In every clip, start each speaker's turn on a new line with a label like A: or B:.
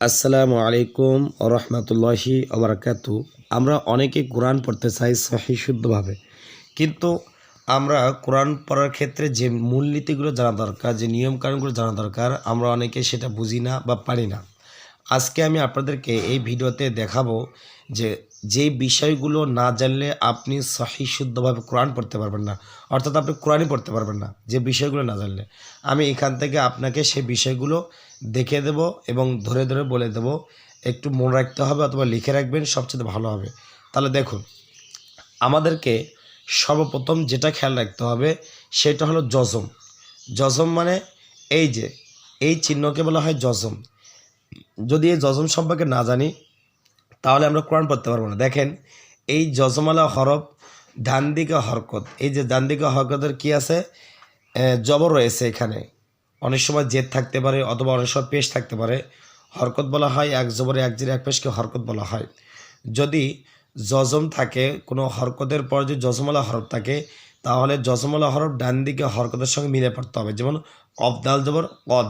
A: আসসালামু আলাইকুম রহমতুল্লাহি আবরাকাতু আমরা অনেকে কোরআন পড়তে চাই সহি শুদ্ধভাবে। কিন্তু আমরা কোরআন পড়ার ক্ষেত্রে যে মূলনীতিগুলো জানা দরকার, যে নিয়মকানুনগুলো জানা দরকার, আমরা অনেকে সেটা বুঝি না বা পারি না। আজকে আমি আপনাদেরকে এই ভিডিওতে দেখাবো যে যেই বিষয়গুলো না জানলে আপনি সহি শুদ্ধভাবে কোরআন পড়তে পারবেন না, অর্থাৎ আপনি কোরআনই পড়তে পারবেন না, যে বিষয়গুলো না জানলে। আমি এখান থেকে আপনাকে সেই বিষয়গুলো দেখে দেব এবং ধরে ধরে বলে দেব। একটু মনে রাখতে হবে অথবা লিখে রাখবেন, সবচেয়ে ভালো হবে। তাহলে দেখুন, আমাদেরকে সর্বপ্রথম যেটা খেয়াল রাখতে হবে সেটা হলো জজম জজম মানে এই যে, এই চিহ্নকে বলা হয় জজম যদি এই জজম সম্পর্কে না জানি, তাহলে আমরা কোরআন পড়তে পারব না। দেখেন, এই জজমালা হরফ ডান দিকে হরকত। এই যে ডান দিকে হরকতের কি আছে? জবর রয়েছে এখানে। অনেক সময় জেদ থাকতে পারে অথবা অনেক সময় পেশ থাকতে পারে। হরকত বলা হয় এক জবরে এক জিরে এক পেশকে হরকত বলা হয়। যদি জজম থাকে, কোনো হরকতের পর যদি জজমালা হরফ থাকে, তাহলে জজমালা হরফ ডান দিকে হরকতের সঙ্গে মিলে পড়তে হবে। যেমন কফ, দাল, জবর, কদ।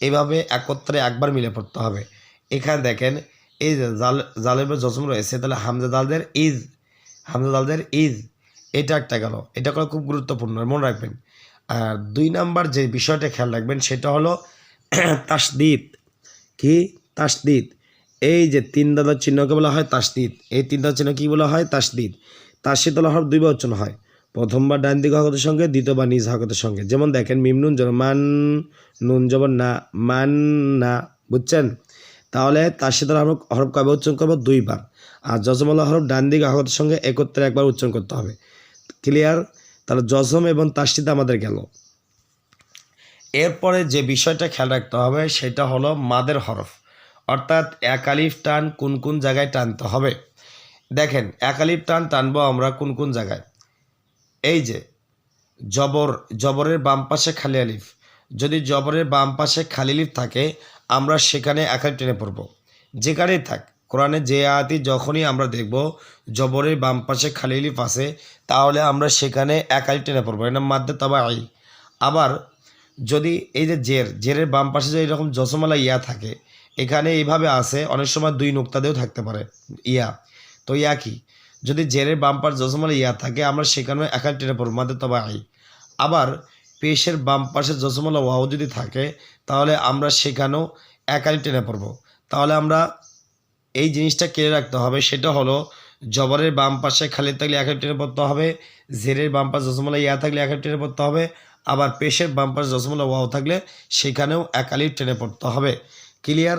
A: এভাবে একত্রে একবার মিলে পড়তে হবে। এখানে দেখেন, এই জাল, জালের জজম রয়েছে, তাহলে হামজা দালদের ইজ, হামজা দালদের ইজ, এটা একটা গেল। এটা করা খুব গুরুত্বপূর্ণ, মনে রাখবেন। আর দুই নাম্বার যে বিষয়টা খেয়াল রাখবেন, সেটা হলো তাসদিদ। কি? তাসদিদ। এই যে তিন দাদার চিহ্নকে বলা হয় তাসদিদ। এই তিন দাদার চিহ্ন কি বলা হয়? তাসদিদ। তাসদিদ বলা হয় দুই বচন হয়। প্রথমবার ডান দিকে হকতের সঙ্গে, দ্বিতীয়বার নিজ হকতের সঙ্গে। যেমন দেখেন মিমনুন যেমন মান নুন যেমন না, মান না, বুঝছেন? তাহলে তার সাথে হরফ হরফ কবে উচ্চারণ করব? দুইবার। আর জজমলা হরফ ডান দিকে হকতের সঙ্গে, একত্রে একবার উচ্চারণ করতে হবে। ক্লিয়ার তাহলে জজম এবং তাসদিদ আমাদের গেল। এরপরে যে বিষয়টা খেয়াল রাখতে হবে, সেটা হলো মাদের হরফ। অর্থাৎ একালিফ টান কোন কোন জায়গায় টানতে হবে? দেখেন একালিফ টান টানবো আমরা কোন কোন জায়গায়? এই যে, জবর, জবরের বাম পাশে খালি আলিফ। যদি জবরের বাম পাশে খালি আলিফ থাকে, আমরা সেখানে একাই টেনে পড়ব। যেখানেই থাক, কোরআনে যে আয়াতি যখনই আমরা দেখব জবরের বাম পাশে খালি আলিফ আছে, তাহলে আমরা সেখানে একালিফ টেনে পড়ব। এটা মাধ্যে তবে আই আবার যদি এই যে জের, জেরের বাম পাশে যে এরকম জসমালা ইয়া থাকে, এখানে এইভাবে আসে অনেক সময় দুই নোক্তাদেও থাকতে পারে। ইয়া। তো ইয়া কি? যদি জেরের বাম পাশ জসমালা ইয়া থাকে, আমরা সেখানেও একাল টেনে পড়ব মাদের তবে আই আবার পেশের বাম পাশে জসমালা ওয়াও যদি থাকে, তাহলে আমরা সেখানেও একালি টেনে পড়ব। তাহলে আমরা এই জিনিসটা কেড়ে রাখতে হবে, সেটা হলো জবরের বাম পাশে খালি থাকলে একাল টেনে পড়তে হবে জেরের বাম পাশে জসমলা ইয়া থাকলে একাল টেনে পড়তে হবে, আবার পেশের বাম পাশে জসমলা ওয়াও থাকলে সেখানেও একালিপ টেনে পড়তে হবে। ক্লিয়ার?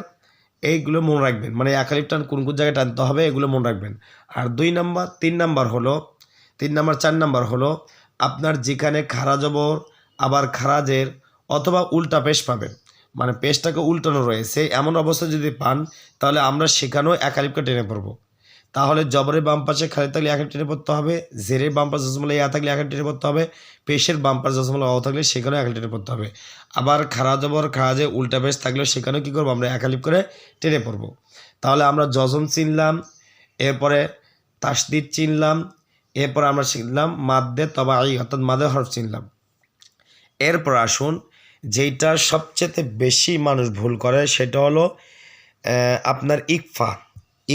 A: এইগুলো মনে রাখবেন। মানে একালিপ টান কোন কোন জায়গায় টানতে হবে, এগুলো মনে রাখবেন। আর দুই নাম্বার, তিন নাম্বার হলো, তিন নাম্বার, চার নাম্বার হলো, আপনার যেখানে খারা জবর, আবার খারাজের অথবা উল্টা পেশ পাবেন। মানে পেশটাকে উল্টানো রয়েছে। এমন অবস্থা যদি পান, তাহলে আমরা সেখানেও একালিপকে টেনে পড়ব। তাহলে জবরের বাম পাশে খালি থাকলে একা টেনে পড়তে হবে, জেরের বাম পাশে জসমলা ইয়া থাকলে একা টেনে পড়তে হবে, পেশের বাম পাশে জসমলা অ থাকলে সেখানেও একা টেনে পড়তে হবে। আবার খারা জবর খারাজে উল্টা পেশ থাকলেও সেখানেও কী করব? আমরা একালিপ করে টেনে পড়ব। তাহলে আমরা জজম চিনলাম, এরপরে তাসদিদ চিনলাম, এরপর আমরা শিখলাম মাদ্দে তবা আই অর্থাৎ মাদে হরফ চিনলাম। এরপর আসুন, যেইটা সবচেয়ে বেশি মানুষ ভুল করে, সেটা হলো আপনার ইকফা।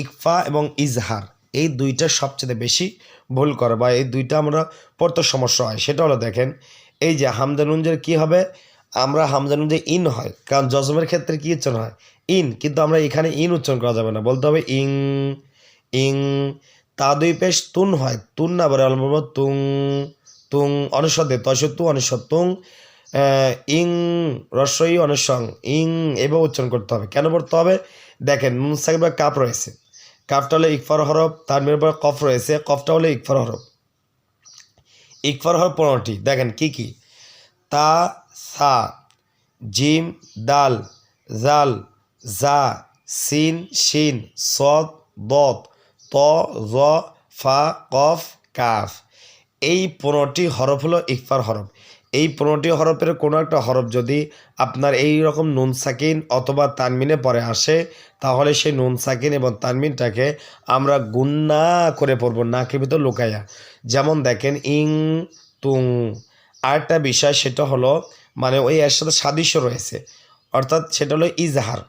A: ইকফা এবং ইজহার, এই দুইটা সবচেয়ে বেশি ভুল করে বা এই দুইটা আমরা পড়তে সমস্যা হয়। সেটা হলো দেখেন, এই যে হামদানুঞ্জের কি হবে? আমরা হামদানুঞ্জে ইন হয়, কারণ জজমের ক্ষেত্রে কি উচ্চারণ হয়? ইন, কিন্তু আমরা এখানে ইন উচ্চারণ করা যাবে না, বলতে হবে ইং ইং, তা দুই পেশ তুন হয়, তুন না বলে বলব তুং তুং অনস্বদে তসত্তু অনস্বতুং ইং রস্বই অনসং ইং, এভাবে উচ্চারণ করতে হবে। কেন পড়তে হবে? দেখেন নুন সাকিব বা কাপ রয়েছে। কাপটা হলো ইকফার হরফ তার পর কফ রয়েছে, কফটা হলো ইকফার হরফ। ইকফার হরফ পনেরোটি। দেখেন, কি কি? তা, সা, জিম, দাল, জাল, জা, সিন, শিন, সদ, দত, ত, জ, ফা, কফ, কাফ। এই পনেরোটি হরফ হলো ইকফার হরফ। এই পনেরোটি হরফের কোনো একটা হরফ যদি আপনার এই রকম নুন সাকিন অথবা তানমিনে পরে আসে, তাহলে সেই নুন সাকিন এবং তানমিনটাকে আমরা গুন্না করে পড়ব নাকের ভিতর লুকাইয়া। যেমন দেখেন, ইং, তুং। আরেকটা বিষয়, সেটা হলো মানে ওই এর সাথে সাদৃশ্য রয়েছে। অর্থাৎ সেটা হলো ইজহার।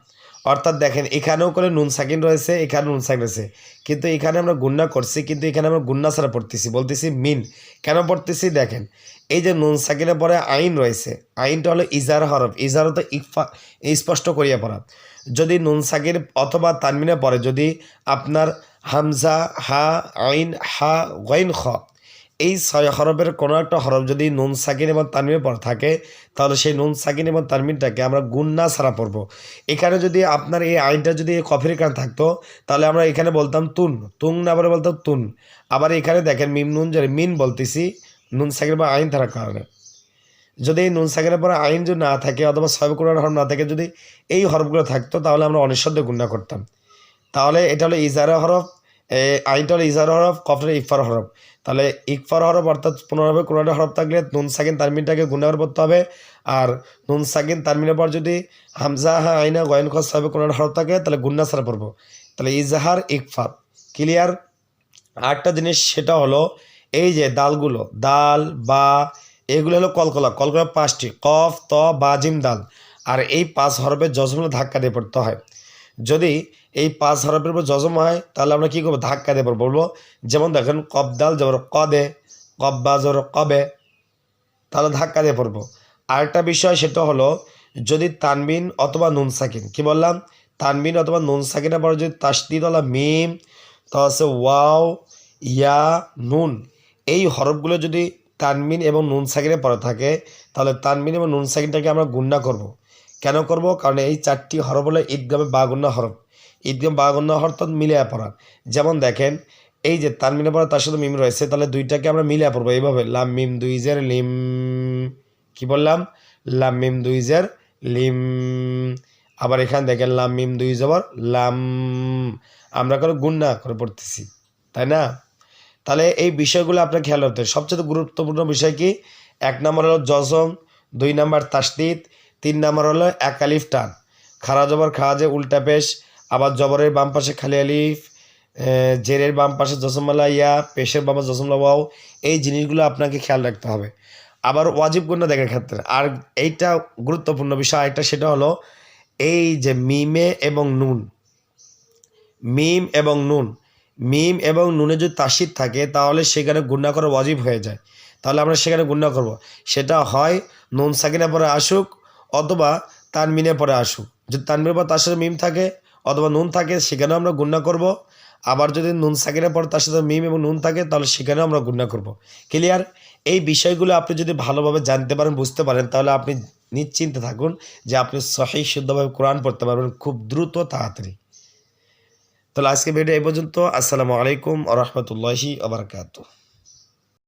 A: অর্থাৎ দেখেন, এখানেও করে নুন সাকিন রয়েছে, এখানে নুন সাকিন রয়েছে। কিন্তু এখানে আমরা গুন্না করছি, কিন্তু এখানে আমরা গুন্না ছাড়া পড়তেছি, বলতেছি মিন। কেন পড়তেছি? দেখেন, এই যে নুন সাকিনের পরে আইন রয়েছে, আইনটা হলো ইজার হরফ। ইজার তো ইকফা স্পষ্ট করিয়া পড়া। যদি নুন সাকির অথবা তানমিনে পরে যদি আপনার হামজা, হা, আইন, হা, গইন, খ এই ছয় হরফের কোনো একটা হরফ যদি নুন, সাকিন এবং তানমিনে পর থাকে, তাহলে সেই নুন, সাকিন এবং তানমিনটাকে আমরা গুন্না ছাড়া পড়ব। এখানে যদি আপনার এই আইনটা যদি কফির কান থাকতো, তাহলে আমরা এখানে বলতাম তুন, তুং না বলে বলতাম তুন। আবার এখানে দেখেন মিম, নুন যদি মিন বলতেছি, নুন, সাকিন বা আইন থাকার কারণে। যদি এই নুন, সাকিনের পরে আইন যদি না থাকে অথবা ছয় কোরআন হরফ না থাকে, যদি এই হরফগুলো থাকতো, তাহলে আমরা অনিঃশব্দে গুন্না করতাম। তাহলে এটা হলো ইজারা হরফ আইনটা ইজারা হরফ কফরের ইকফার হরফ তাহলে ইকফার হরফ অর্থাৎ পুনরাবে কোরআনের হরফ থাকলে নুন সাকিন তারমিনটাকে গুণা করে পড়তে হবে আর নুন সাকিন তারমিনের পর যদি হামজা, হা, আইনা গয়ন খস সাহেবে কোরআনের হরফ থাকে, তাহলে গুন্না সারা পড়ব তাহলে ইজাহার ইকফার ক্লিয়ার আরেকটা জিনিস, সেটা হলো এই যে দালগুলো, দাল, বা, এগুলো হলো কলকলা। কলকলা পাঁচটি, কফ, ত, বা, জিম, দাল। আর এই পাঁচ হরফের জজমগুলো ধাক্কা দিয়ে পড়তে হয়। যদি এই পাঁচ হরফের উপর জজম হয়, তাহলে আমরা কী করব? ধাক্কা দিয়ে বলব, যেমন দেখেন কব দাল জবর কদে কব বা জবর কবে, তাহলে ধাক্কা দিয়ে পড়ব। আরেকটা বিষয় সেটা হলো, যদি তানবিন অথবা নুন সাকিন, কি বললাম? তানবিন অথবা নুন সাকিনের পরে যদি তাসদিদ হলো মিম তো হচ্ছে ওয়াও, ইয়া, নুন, এই হরফগুলো যদি তানমিন এবং নুন সাকিনে পরে থাকে, তাহলে তানমিন এবং নুন সাকিনটাকে আমরা গুন্না করব। কেন করব? কারণ এই চারটি হরফ হলো ঈদগামে বাগুন্না হরফ। ঈদগাম বাগুন্না হরফ অর্থাৎ মিলিয়ে পড়া। যেমন দেখেন, এই যে তানমিনে পড়া, তার সাথে মিম রয়েছে, তাহলে দুইটাকে আমরা মিলিয়ে পড়ব এইভাবে। লাম, মিম, দুই, জের, লিম, কি বললাম? লাম, মিম, দুই, জের, লিম। আবার এখানে দেখেন, লাম, মিম, দুই, জবর, লাম। আমরা করে গুন্না করে পড়তেছি, তাই না? তাহলে এই বিষয়গুলো আপনার খেয়াল রাখতে হবে। সবচেয়ে গুরুত্বপূর্ণ বিষয় কি? এক নম্বর হলো জজম দুই নম্বর তাসদিদ, তিন নম্বর হলো এক আলিফ টান। খারা জবর খাওয়াজে উল্টা পেশ আবার জবরের বাম পাশে খালি আলিফ জেরের বাম পাশে জসমলা ইয়া পেশের বাম পাশে জসমলা ওয়াও এই জিনিসগুলো আপনাকে খেয়াল রাখতে হবে। আবার ওয়াজিব গুণ দেখার ক্ষেত্রে। আর এইটা গুরুত্বপূর্ণ বিষয় একটা সেটা হলো এই যে মিমে এবং নুন। মিম এবং নুন। মিম এবং নুনে যদি তাসিদ থাকে, তাহলে সেখানে গুণা করা ওয়াজিব হয়ে যায়। তাহলে আমরা সেখানে গুণা করব। সেটা হয় নুন সাকিনের পরে আসুক, অথবা তানমিনের পরে আসুক। যদি তানমিনের পর তার সাথে মিম থাকে অথবা নুন থাকে, সেখানেও আমরা গুণনা করব। আবার যদি নুন সাকিনের পর তার সাথে মিম এবং নুন থাকে, তাহলে সেখানেও আমরা গুণা করব। ক্লিয়ার এই বিষয়গুলো আপনি যদি ভালোভাবে জানতে পারেন, বুঝতে পারেন, তাহলে আপনি নিশ্চিন্তে থাকুন যে আপনি সহি, শুদ্ধভাবে কোরআন পড়তে পারবেন খুব দ্রুত, তাড়াতাড়ি। তাহলে আজকে ভিডিও এই পর্যন্ত। আসসালামু আলাইকুম আ রহমতুল্লাহি আবরকাত